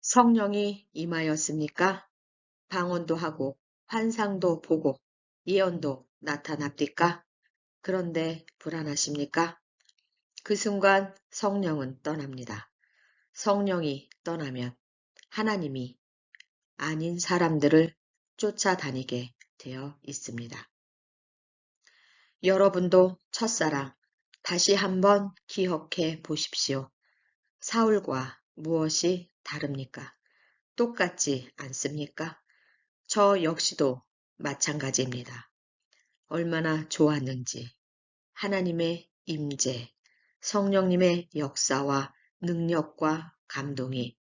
성령이 임하였습니까? 방언도 하고 환상도 보고 예언도 나타납니까? 그런데 불안하십니까? 그 순간 성령은 떠납니다. 성령이 떠나면 하나님이 아닌 사람들을 쫓아다니게 되어 있습니다. 여러분도 첫사랑 다시 한번 기억해 보십시오. 사울과 무엇이 다릅니까? 똑같지 않습니까? 저 역시도 마찬가지입니다. 얼마나 좋았는지 하나님의 임재, 성령님의 역사와 능력과 감동이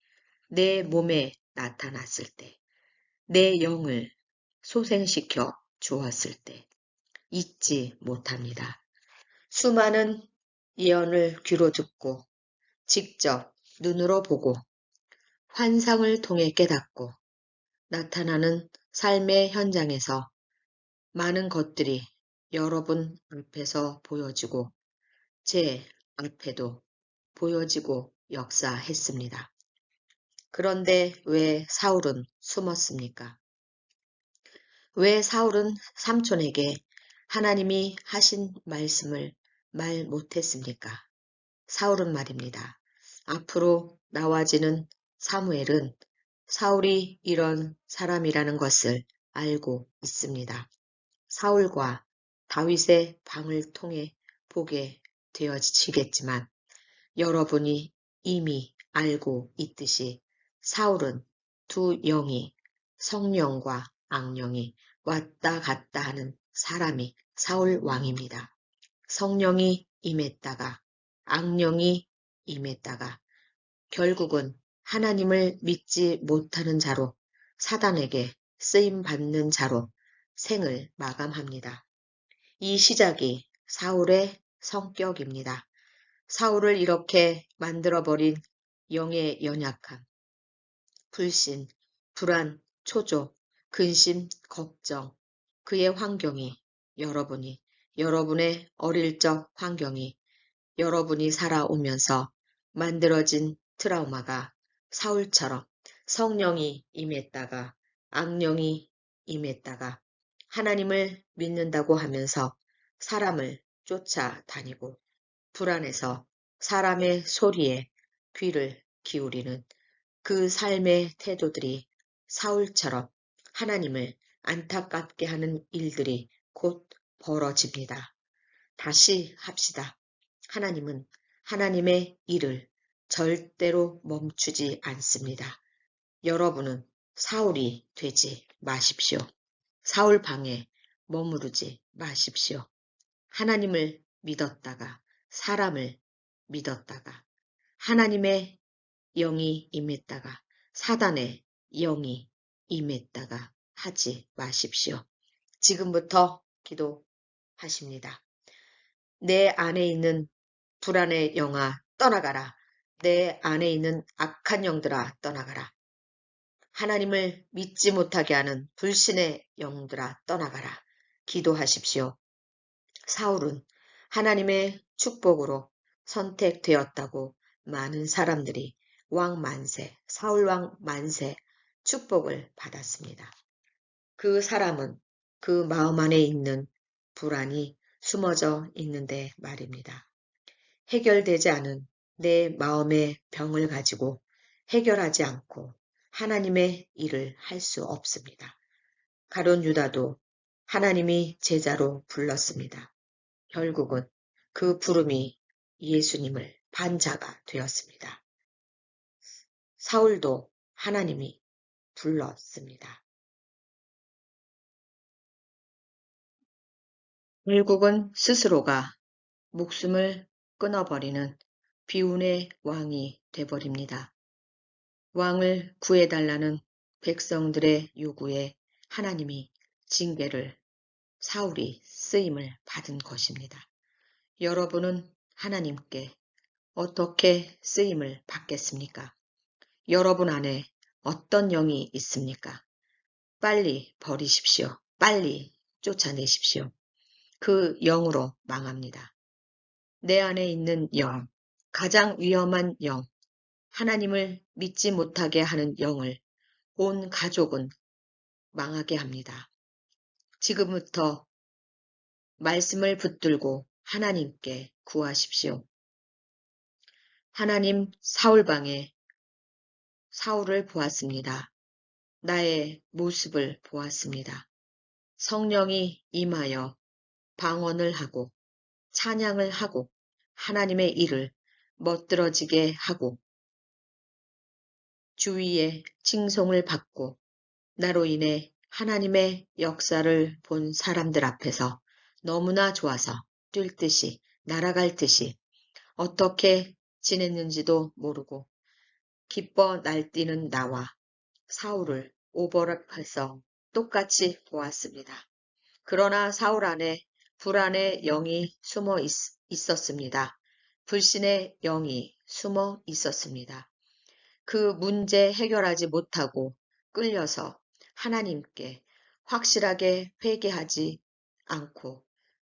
내 몸에 나타났을 때, 내 영을 소생시켜 주었을 때 잊지 못합니다. 수많은 예언을 귀로 듣고 직접 눈으로 보고 환상을 통해 깨닫고 나타나는 삶의 현장에서 많은 것들이 여러분 앞에서 보여지고 제 앞에도 보여지고 역사했습니다. 그런데 왜 사울은 숨었습니까? 왜 사울은 삼촌에게 하나님이 하신 말씀을 말 못했습니까? 사울은 말입니다. 앞으로 나와지는 사무엘은 사울이 이런 사람이라는 것을 알고 있습니다. 사울과 다윗의 방을 통해 보게 되어지겠지만 여러분이 이미 알고 있듯이 사울은 두 영이 성령과 악령이 왔다 갔다 하는 사람이 사울 왕입니다. 성령이 임했다가 악령이 임했다가 결국은 하나님을 믿지 못하는 자로 사단에게 쓰임 받는 자로 생을 마감합니다. 이 시작이 사울의 성격입니다. 사울을 이렇게 만들어버린 영의 연약함, 불신, 불안, 초조, 근심, 걱정, 그의 환경이 여러분이, 여러분의 어릴 적 환경이 여러분이 살아오면서 만들어진 트라우마가 사울처럼 성령이 임했다가 악령이 임했다가 하나님을 믿는다고 하면서 사람을 쫓아다니고 불안해서 사람의 소리에 귀를 기울이는 그 삶의 태도들이 사울처럼 하나님을 안타깝게 하는 일들이 곧 벌어집니다. 다시 합시다. 하나님은 하나님의 일을 절대로 멈추지 않습니다. 여러분은 사울이 되지 마십시오. 사울 방에 머무르지 마십시오. 하나님을 믿었다가 사람을 믿었다가 하나님의 영이 임했다가 사단의 영이 임했다가 하지 마십시오. 지금부터 기도하십니다. 내 안에 있는 불안의 영아 떠나가라. 내 안에 있는 악한 영들아 떠나가라. 하나님을 믿지 못하게 하는 불신의 영들아 떠나가라. 기도하십시오. 사울은 하나님의 축복으로 선택되었다고 많은 사람들이 왕 만세, 사울왕 만세 축복을 받았습니다. 그 사람은 그 마음 안에 있는 불안이 숨어져 있는데 말입니다. 해결되지 않은 내 마음의 병을 가지고 해결하지 않고 하나님의 일을 할 수 없습니다. 가론 유다도 하나님이 제자로 불렀습니다. 결국은 그 부름이 예수님을 반자가 되었습니다. 사울도 하나님이 불렀습니다. 결국은 스스로가 목숨을 끊어버리는 비운의 왕이 돼버립니다. 왕을 구해달라는 백성들의 요구에 하나님이 징계를 사울이 쓰임을 받은 것입니다. 여러분은 하나님께 어떻게 쓰임을 받겠습니까? 여러분 안에 어떤 영이 있습니까? 빨리 버리십시오. 빨리 쫓아내십시오. 그 영으로 망합니다. 내 안에 있는 영, 가장 위험한 영, 하나님을 믿지 못하게 하는 영을 온 가족은 망하게 합니다. 지금부터 말씀을 붙들고 하나님께 구하십시오. 하나님 사울방에 사울을 보았습니다. 나의 모습을 보았습니다. 성령이 임하여 방언을 하고 찬양을 하고 하나님의 일을 멋들어지게 하고 주위에 칭송을 받고 나로 인해 하나님의 역사를 본 사람들 앞에서 너무나 좋아서 뛸 듯이 날아갈 듯이 어떻게 지냈는지도 모르고 기뻐 날뛰는 나와 사울을 오버랩해서 똑같이 보았습니다. 그러나 사울 안에 불안의 영이 숨어 있, 있었습니다. 불신의 영이 숨어 있었습니다. 그 문제 해결하지 못하고 끌려서 하나님께 확실하게 회개하지 않고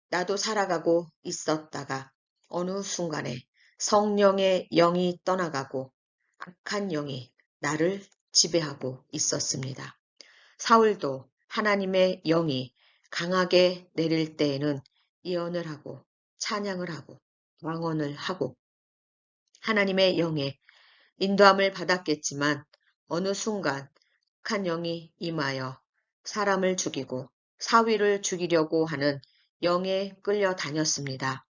나도 살아가고 있었다가 어느 순간에 성령의 영이 떠나가고 악한 영이 나를 지배하고 있었습니다. 사울도 하나님의 영이 강하게 내릴 때에는 예언을 하고 찬양을 하고 왕언을 하고 하나님의 영에 인도함을 받았겠지만 어느 순간 악한 영이 임하여 사람을 죽이고 사위를 죽이려고 하는 영에 끌려 다녔습니다.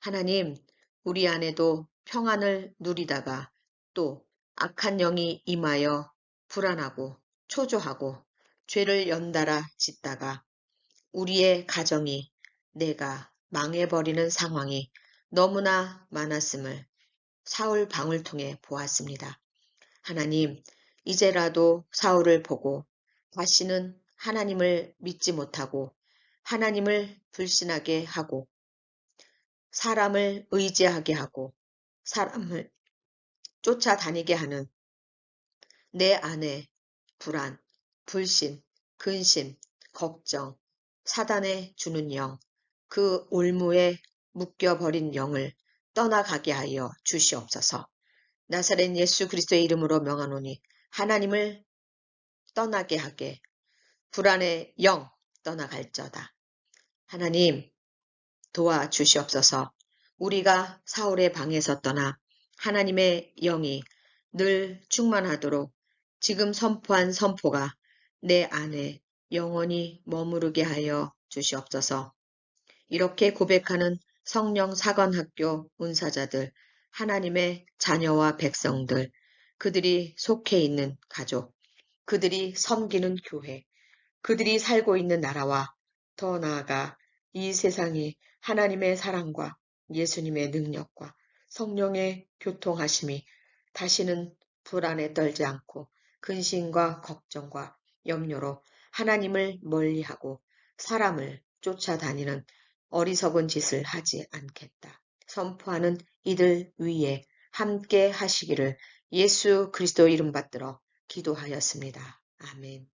하나님, 우리 안에도 평안을 누리다가 또 악한 영이 임하여 불안하고 초조하고 죄를 연달아 짓다가 우리의 가정이 내가 망해버리는 상황이 너무나 많았음을 사울 방을 통해 보았습니다. 하나님, 이제라도 사울을 보고 다시는 하나님을 믿지 못하고 하나님을 불신하게 하고 사람을 의지하게 하고 사람을 쫓아다니게 하는 내 안에 불안, 불신, 근심, 걱정, 사단에 주는 영, 그 올무에 묶여버린 영을 떠나가게 하여 주시옵소서. 나사렛 예수 그리스도의 이름으로 명하노니 하나님을 떠나게 하게 불안의 영 떠나갈저다. 하나님 도와주시옵소서. 우리가 사울의 방에서 떠나 하나님의 영이 늘 충만하도록 지금 선포한 선포가 내 안에 영원히 머무르게 하여 주시옵소서. 이렇게 고백하는 성령 사관학교 운사자들, 하나님의 자녀와 백성들, 그들이 속해 있는 가족, 그들이 섬기는 교회, 그들이 살고 있는 나라와 더 나아가 이 세상이 하나님의 사랑과 예수님의 능력과 성령의 교통하심이 다시는 불안에 떨지 않고 근심과 걱정과 염려로 하나님을 멀리하고 사람을 쫓아다니는 어리석은 짓을 하지 않겠다. 선포하는 이들 위에 함께 하시기를 예수 그리스도 이름 받들어 기도하였습니다. 아멘.